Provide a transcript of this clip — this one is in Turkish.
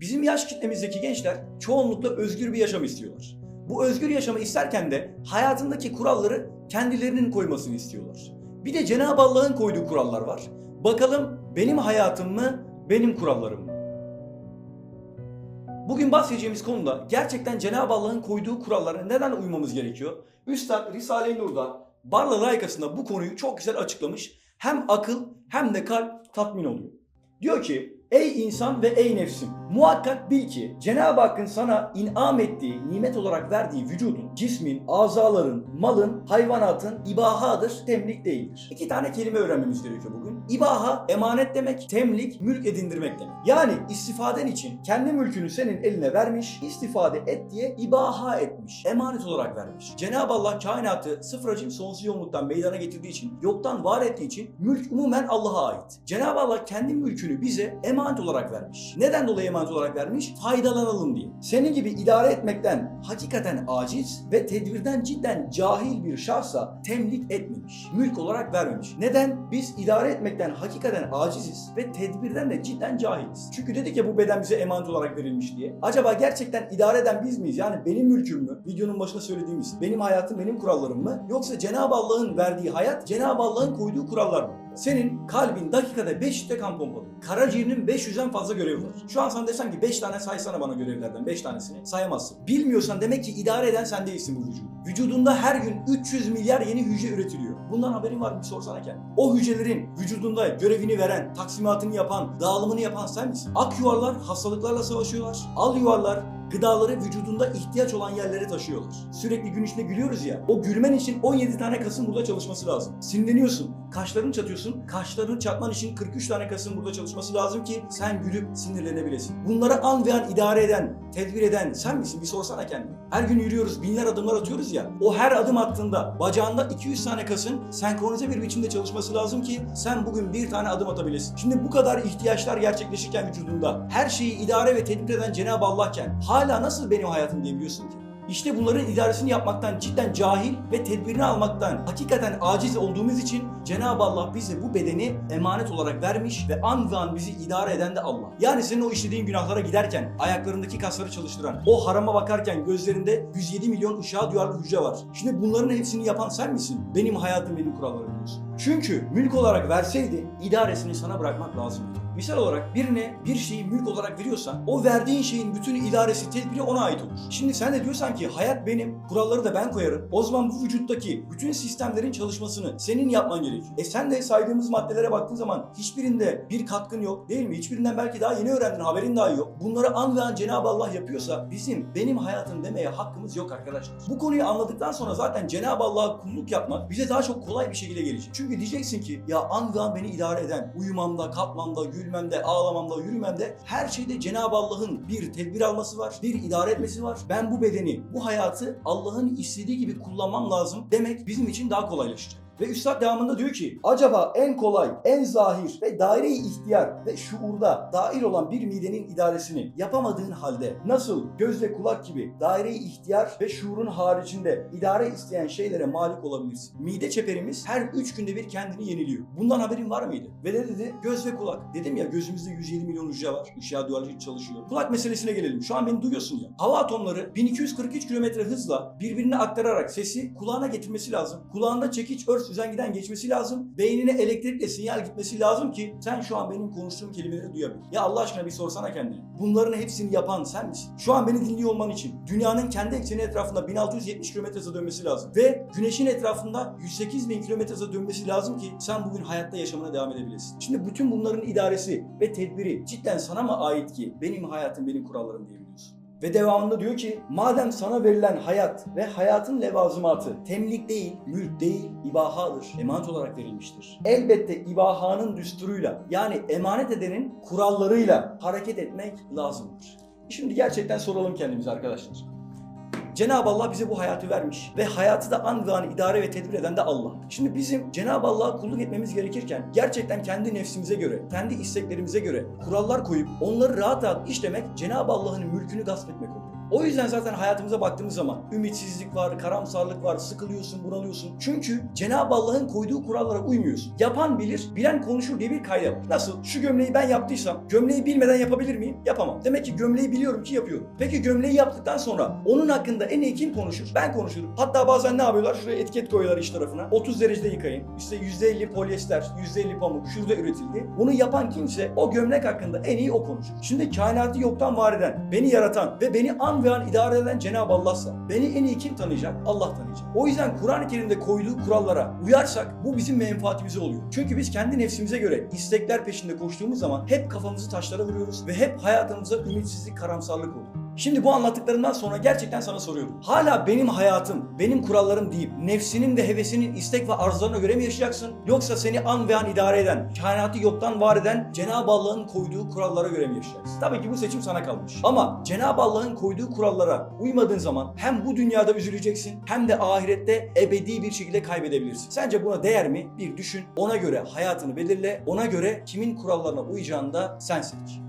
Bizim yaş kitlemizdeki gençler çoğunlukla özgür bir yaşam istiyorlar. Bu özgür yaşamı isterken de hayatındaki kuralları kendilerinin koymasını istiyorlar. Bir de Cenab-ı Allah'ın koyduğu kurallar var. Bakalım benim hayatım mı, benim kurallarım mı? Bugün bahsedeceğimiz konuda gerçekten Cenab-ı Allah'ın koyduğu kurallara neden uymamız gerekiyor? Üstad Risale-i Nur'da Barla Layıkası'nda bu konuyu çok güzel açıklamış. Hem akıl hem de kalp tatmin oluyor. Diyor ki Ey insan ve ey nefsim muhakkak bil ki Cenab-ı Hakk'ın sana inam ettiği, nimet olarak verdiği vücudun, cismin, azaların, malın, hayvanatın ibahadır, temlik değildir. İki tane kelime öğrenmemiz gerekiyor bugün. İbaha emanet demek, temlik mülk edindirmek demek. Yani istifaden için kendi mülkünü senin eline vermiş, istifade et diye ibaha etmiş, emanet olarak vermiş. Cenab-ı Allah kainatı sıfır hacim sonsuz yoğunluktan meydana getirdiği için, yoktan var ettiği için mülk umumen Allah'a ait. Cenab-ı Allah kendi mülkünü bize emanet olarak vermiş. Neden dolayı emanet olarak vermiş? Faydalanalım diye. Senin gibi idare etmekten hakikaten aciz ve tedbirden cidden cahil bir şahsa temlik etmemiş. Mülk olarak vermemiş. Neden? Biz idare etmekten hakikaten aciziz ve tedbirden de cidden cahiliz. Çünkü dedik ya bu beden bize emanet olarak verilmiş diye. Acaba gerçekten idare eden biz miyiz? Yani benim mülküm mü? Videonun başında söylediğimiz benim hayatım benim kurallarım mı? Yoksa Cenab-ı Allah'ın verdiği hayat Cenab-ı Allah'ın koyduğu kurallar mı? Senin kalbin dakikada 5 litre kan pompalı. Karaciğerinin 500'den fazla görevi var. Şu an sana desem ki 5 tane saysana bana görevlerden 5 tanesini. Sayamazsın. Bilmiyorsan demek ki idare eden sen değilsin bu vücudu. Vücudunda her gün 300 milyar yeni hücre üretiliyor. Bundan haberin var mı bir sorsana kendine. O hücrelerin vücudunda görevini veren, taksimatını yapan, dağılımını yapan sen misin? Ak yuvarlar hastalıklarla savaşıyorlar. Al yuvarlar gıdaları vücudunda ihtiyaç olan yerlere taşıyorlar. Sürekli gün içinde gülüyoruz ya. O gülmen için 17 tane kasın burada çalışması lazım. Sinirleniyorsun. Kaşlarını çatıyorsun. Kaşlarını çatman için 43 tane kasın burada çalışması lazım ki sen gülüp sinirlenebilesin. Bunları an ve an idare eden, tedbir eden sen misin? Bir sorsana kendine. Her gün yürüyoruz, binler adımlar atıyoruz ya. O her adım attığında bacağında 200 tane kasın senkronize bir biçimde çalışması lazım ki sen bugün bir tane adım atabilesin. Şimdi bu kadar ihtiyaçlar gerçekleşirken vücudunda her şeyi idare ve tedbir eden Cenab-ı Allah'ken hala nasıl benim hayatım diyebiliyorsun ki? İşte bunların idaresini yapmaktan cidden cahil ve tedbirini almaktan hakikaten aciz olduğumuz için Cenab-ı Allah bize bu bedeni emanet olarak vermiş ve an ve an bizi idare eden de Allah. Yani senin o işlediğin günahlara giderken ayaklarındaki kasları çalıştıran, o harama bakarken gözlerinde 107 milyon ışığa duyarlı hücre var. Şimdi bunların hepsini yapan sen misin? Benim hayatım benim kurallarım diyorsun. Çünkü mülk olarak verseydi idaresini sana bırakmak lazımdı. Misal olarak birine bir şeyi mülk olarak veriyorsan o verdiğin şeyin bütün idaresi, tedbiri ona ait olur. Şimdi sen de diyorsan ki hayat benim, kuralları da ben koyarım. O zaman bu vücuttaki bütün sistemlerin çalışmasını senin yapman gerekiyor. E sen de saydığımız maddelere baktığın zaman hiçbirinde bir katkın yok değil mi? Hiçbirinden belki daha yeni öğrendin, haberin daha yok. Bunları an ve an Cenab-ı Allah yapıyorsa bizim benim hayatım demeye hakkımız yok arkadaşlar. Bu konuyu anladıktan sonra zaten Cenab-ı Allah'a kulluk yapmak bize daha çok kolay bir şekilde gelecek. Çünkü diyeceksin ki ya an ve an beni idare eden, uyumamda, kalkmamda, gülmemde, ağlamamda, yürümemde her şeyde Cenab-ı Allah'ın bir tedbir alması var, bir idare etmesi var. Ben bu bedeni, bu hayatı Allah'ın istediği gibi kullanmam lazım demek bizim için daha kolaylaşacak. Ve Üstad devamında diyor ki acaba en kolay, en zahir ve daire-i ihtiyar ve şuurda dahil olan bir midenin idaresini yapamadığın halde nasıl göz ve kulak gibi daire-i ihtiyar ve şuurun haricinde idare isteyen şeylere malik olabilirsin? Mide çeperimiz her 3 günde bir kendini yeniliyor. Bundan haberin var mıydı? Ve ne dedi? Göz ve kulak. Dedim ya gözümüzde 107 milyon hücre var. Işığa duyarlı çalışıyor. Kulak meselesine gelelim. Şu an beni duyuyorsun ya. Hava atomları 1243 kilometre hızla birbirine aktararak sesi kulağına getirmesi lazım. Kulağında çekiç, örs, üzen geçmesi lazım. Beynine elektrikle sinyal gitmesi lazım ki sen şu an benim konuştuğum kelimeleri duyabil. Ya Allah aşkına bir sorsana kendine. Bunların hepsini yapan sen misin? Şu an beni dinliyor olman için dünyanın kendi ekseni etrafında 1670 kilometre hızla dönmesi lazım. Ve güneşin etrafında 108 bin kilometre hızla dönmesi lazım ki sen bugün hayatta yaşamına devam edebilesin. Şimdi bütün bunların idaresi ve tedbiri cidden sana mı ait ki benim hayatım benim kurallarım diyebiliyorsun? Ve devamında diyor ki madem sana verilen hayat ve hayatın levazımatı temlik değil, mülk değil, ibahadır. Emanet olarak verilmiştir. Elbette ibahanın düsturuyla yani emanet edenin kurallarıyla hareket etmek lazımdır. Şimdi gerçekten soralım kendimize arkadaşlar. Cenab-ı Allah bize bu hayatı vermiş ve hayatı da an idare ve tedbir eden de Allah. Şimdi bizim Cenab-ı Allah'a kulluk etmemiz gerekirken gerçekten kendi nefsimize göre, kendi isteklerimize göre kurallar koyup onları rahat rahat işlemek Cenab-ı Allah'ın mülkünü gasp etmek oluyor. O yüzden zaten hayatımıza baktığımız zaman ümitsizlik var, karamsarlık var, sıkılıyorsun, bunalıyorsun. Çünkü Cenab-ı Allah'ın koyduğu kurallara uymuyorsun. Yapan bilir, bilen konuşur diye bir kayda var. Nasıl? Şu gömleği ben yaptıysam gömleği bilmeden yapabilir miyim? Yapamam. Demek ki gömleği biliyorum ki yapıyorum. Peki gömleği yaptıktan sonra onun hakkında en iyi kim konuşur? Ben konuşurum. Hatta bazen ne yapıyorlar? Şuraya etiket koyuyorlar iç tarafına. 30 derecede yıkayın. İşte %50 polyester, %50 pamuk şurada üretildi. Bunu yapan kimse o gömlek hakkında en iyi o konuşur. Şimdi kainatı yoktan var eden, beni yaratan ve beni an ve an idare eden Cenab-ı Allah'sa beni en iyi kim tanıyacak? Allah tanıyacak. O yüzden Kur'an-ı Kerim'de koyduğu kurallara uyarsak bu bizim menfaatimize oluyor. Çünkü biz kendi nefsimize göre istekler peşinde koştuğumuz zaman hep kafamızı taşlara vuruyoruz ve hep hayatımıza ümitsizlik, karamsarlık oluyor. Şimdi bu anlattıklarımdan sonra gerçekten sana soruyorum. Hala benim hayatım, benim kurallarım deyip nefsinin ve hevesinin istek ve arzularına göre mi yaşayacaksın? Yoksa seni an ve an idare eden, kainatı yoktan var eden Cenab-ı Allah'ın koyduğu kurallara göre mi yaşayacaksın? Tabii ki bu seçim sana kalmış. Ama Cenab-ı Allah'ın koyduğu kurallara uymadığın zaman hem bu dünyada üzüleceksin hem de ahirette ebedi bir şekilde kaybedebilirsin. Sence buna değer mi? Bir düşün. Ona göre hayatını belirle. Ona göre kimin kurallarına uyacağını da sen seç.